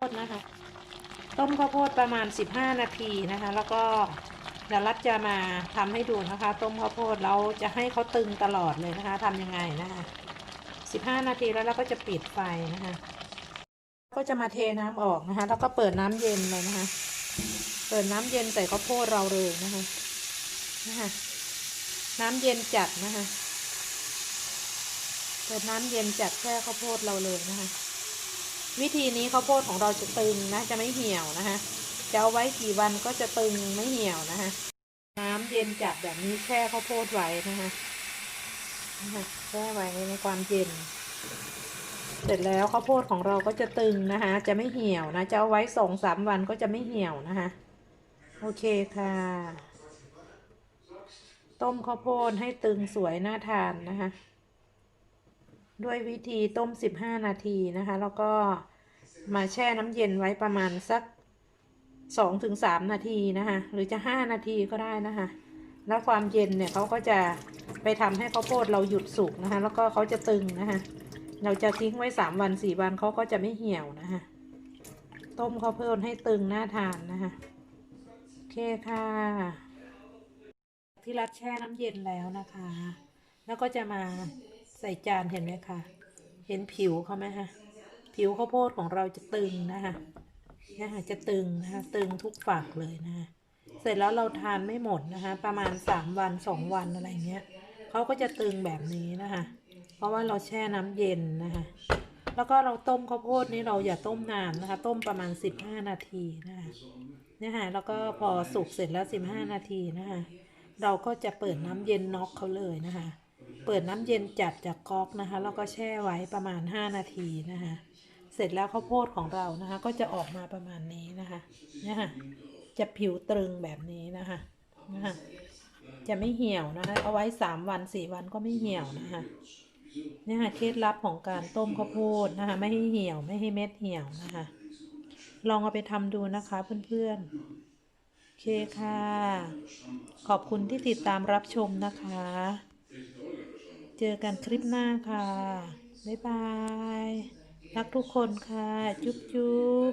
โพดนะคะ ต้มข้าวโพดประมาณ 15 นาทีนะคะ แล้วก็เดี๋ยวรัดจะมาทำให้ดูนะคะ ต้มข้าวโพดเราจะให้เขาตึงตลอดเลยนะคะทำยังไงนะคะ15 นาทีแล้วเราก็จะปิดไฟนะคะ ก็จะมาเทน้ำออกนะคะ แล้วก็เปิดน้ำเย็นเลยนะคะ เปิดน้ำเย็นใส่ข้าวโพดเราเลยนะคะนะคะน้ำเย็นจัดนะคะ เปิดน้ำเย็นจัดแค่ข้าวโพดเราเลยนะคะ วิธีนี้ข้าวโพดของเราจะตึงนะจะไม่เหี่ยวนะคะจะเอาไว้กี่วันก็จะตึงไม่เหี่ยวนะคะน้ำเย็นจัดแบบนี้แช่ข้าวโพดไว้นะคะนะคะแช่ไว้ในความเย็น เสร็จแล้วข้าวโพดของเราก็จะตึงนะคะจะไม่เหี่ยวนะจะเอาไว้สองสามวันก็จะไม่เหี่ยวนะคะโอเคค่ะ ต้มข้าวโพดให้ตึงสวยน่าทานนะคะ ด้วยวิธีต้ม 15 นาทีนะคะ แล้วก็มาแช่น้ำเย็นไว้ประมาณสัก 2-3 นาทีนะคะ หรือจะ 5 นาทีก็ได้นะคะ แล้วความเย็นเนี่ยเขาก็จะไปทำให้ข้าวโพดเราหยุดสุกนะคะ แล้วก็เขาจะตึงนะคะ เราจะทิ้งไว้ 3 วัน 4 วันเขาก็จะไม่เหี่ยวนะคะต้มข้าวโพดให้ตึงน่าทานนะคะโอเคค่ะ ที่รัดแช่น้ำเย็นแล้วนะคะ แล้วก็จะมา ใส่จานเห็นไหมคะ เห็นผิวเขาไหมคะ ผิวข้าวโพดของเราจะตึงนะคะนะคะจะตึงนะคะ ตึงทุกฝักเลยนะคะเสร็จแล้วเราทานไม่หมดนะคะ ประมาณสามวันสองวันอะไรเงี้ยเขาก็จะตึงแบบนี้นะคะ เพราะว่าเราแช่น้ำเย็นนะคะ แล้วก็เราต้มข้าวโพดนี่เราอย่าต้มนานนะคะ ต้มประมาณสิบห้านาทีนะคะเนี่ยค่ะแล้วก็พอสุกเสร็จแล้วสิบห้านาทีนะคะ เราก็จะเปิดน้ำเย็นน็อกเขาเลยนะคะ เปิดน้ำเย็นจัดจากก๊อกนะคะ แล้วก็แช่ไว้ประมาณ 5 นาทีนะคะ เสร็จแล้วข้าวโพดของเรานะคะ ก็จะออกมาประมาณนี้นะคะเนี่ยค่ะจะผิวตรึงแบบนี้นะคะนะคะจะไม่เหี่ยวนะคะ เอาไว้ 3 วัน 4 วันก็ไม่เหี่ยวนะคะเนี่ยค่ะเคล็ดลับของการต้มข้าวโพดนะคะ ไม่ให้เหี่ยวไม่ให้เม็ดเหี่ยวนะคะ ลองเอาไปทำดูนะคะเพื่อนๆโอเคค่ะ ขอบคุณที่ติดตามรับชมนะคะ เจอกันคลิปหน้าค่ะ บ๊ายบาย รักทุกคนค่ะ จุ๊บจุ๊บ